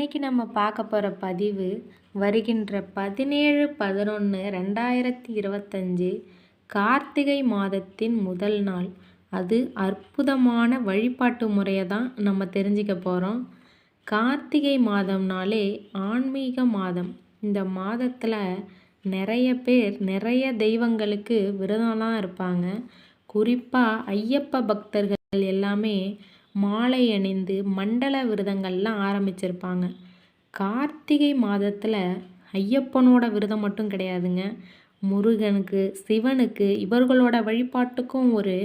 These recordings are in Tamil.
இன்னைக்கு நம்ம பார்க்க போகிற பதிவு வருகின்ற பதினேழு பதினொன்று ரெண்டாயிரத்தி இருபத்தஞ்சு கார்த்திகை மாதத்தின் முதல் நாள். அது அற்புதமான வழிபாட்டு முறையை தான் நம்ம தெரிஞ்சுக்க போகிறோம் கார்த்திகை மாதம்னாலே ஆன்மீக மாதம். இந்த மாதத்தில் நிறைய பேர் நிறைய தெய்வங்களுக்கு விரதம்லாம் இருப்பாங்க. குறிப்பாக ஐயப்ப பக்தர்கள் எல்லாமே மாலை அணிந்து மண்டல விரதங்கள்லாம் ஆரம்பிச்சிருப்பாங்க. கார்த்திகை மாதத்தில் ஐயப்பனோட விரதம் மட்டும் கிடையாதுங்க. முருகனுக்கு சிவனுக்கு இவர்களோட வழிபாட்டுக்கும் ஒரு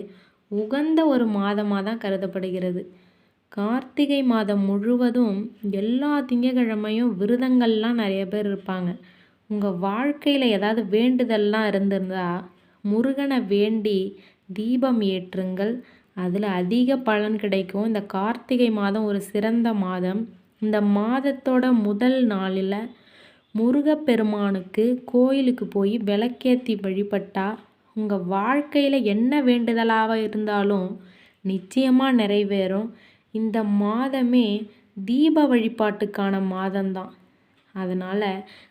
உகந்த ஒரு மாதமாக தான் கருதப்படுகிறது. கார்த்திகை மாதம் முழுவதும் எல்லா திங்கக்கிழமையும் விரதங்கள்லாம் நிறைய பேர் இருப்பாங்க. உங்கள் வாழ்க்கையில் ஏதாவது வேண்டுதல்லாம் இருந்திருந்தா முருகனை வேண்டி தீபம் ஏற்றுங்கள். அதில் அதிக பலன் கிடைக்கும். இந்த கார்த்திகை மாதம் ஒரு சிறந்த மாதம். இந்த மாதத்தோட முதல் நாளில் முருகப்பெருமானுக்கு கோயிலுக்கு போய் விளக்கேற்றி வழிபட்டால் உங்கள் வாழ்க்கையில் என்ன வேண்டுதலாக இருந்தாலும் நிச்சயமாக நிறைவேறும். இந்த மாதமே தீப வழிபாட்டுக்கான மாதம்தான். அதனால்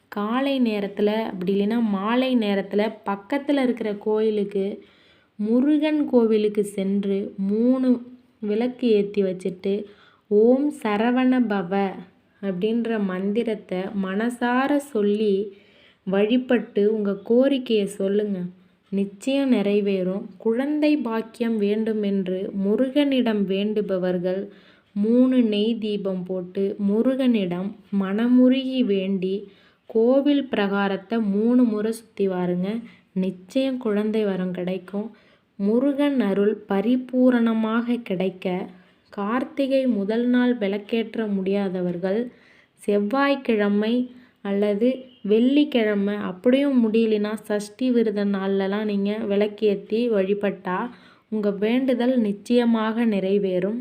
காலை நேரத்தில் அப்படி இல்லைன்னா மாலை நேரத்தில் பக்கத்தில் இருக்கிற கோயிலுக்கு முருகன் கோவிலுக்கு சென்று மூணு விளக்கு ஏற்றி வச்சுட்டு ஓம் சரவண பவ அப்படின்ற மந்திரத்தை மனசார சொல்லி வழிபட்டு உங்கள் கோரிக்கையை சொல்லுங்கள் நிச்சயம் நிறைவேறும். குழந்தை பாக்கியம் வேண்டும் என்று முருகனிடம் வேண்டுபவர்கள் மூணு நெய் தீபம் போட்டு முருகனிடம் மனமுருகி வேண்டி கோவில் பிரகாரத்தை மூணு முறை சுற்றி வாருங்க. நிச்சயம் குழந்தை வரம் கிடைக்கும். முருகன் அருள் பரிபூரணமாக கிடைக்க கார்த்திகை முதல் நாள் விளக்கேற்ற முடியாதவர்கள் செவ்வாய்க்கிழமை அல்லது வெள்ளிக்கிழமை அப்படியும் முடியலனா சஷ்டி விரத நாள்லலாம் நீங்கள் விளக்கேற்றி வழிபட்டால் உங்கள் வேண்டுதல் நிச்சயமாக நிறைவேறும்.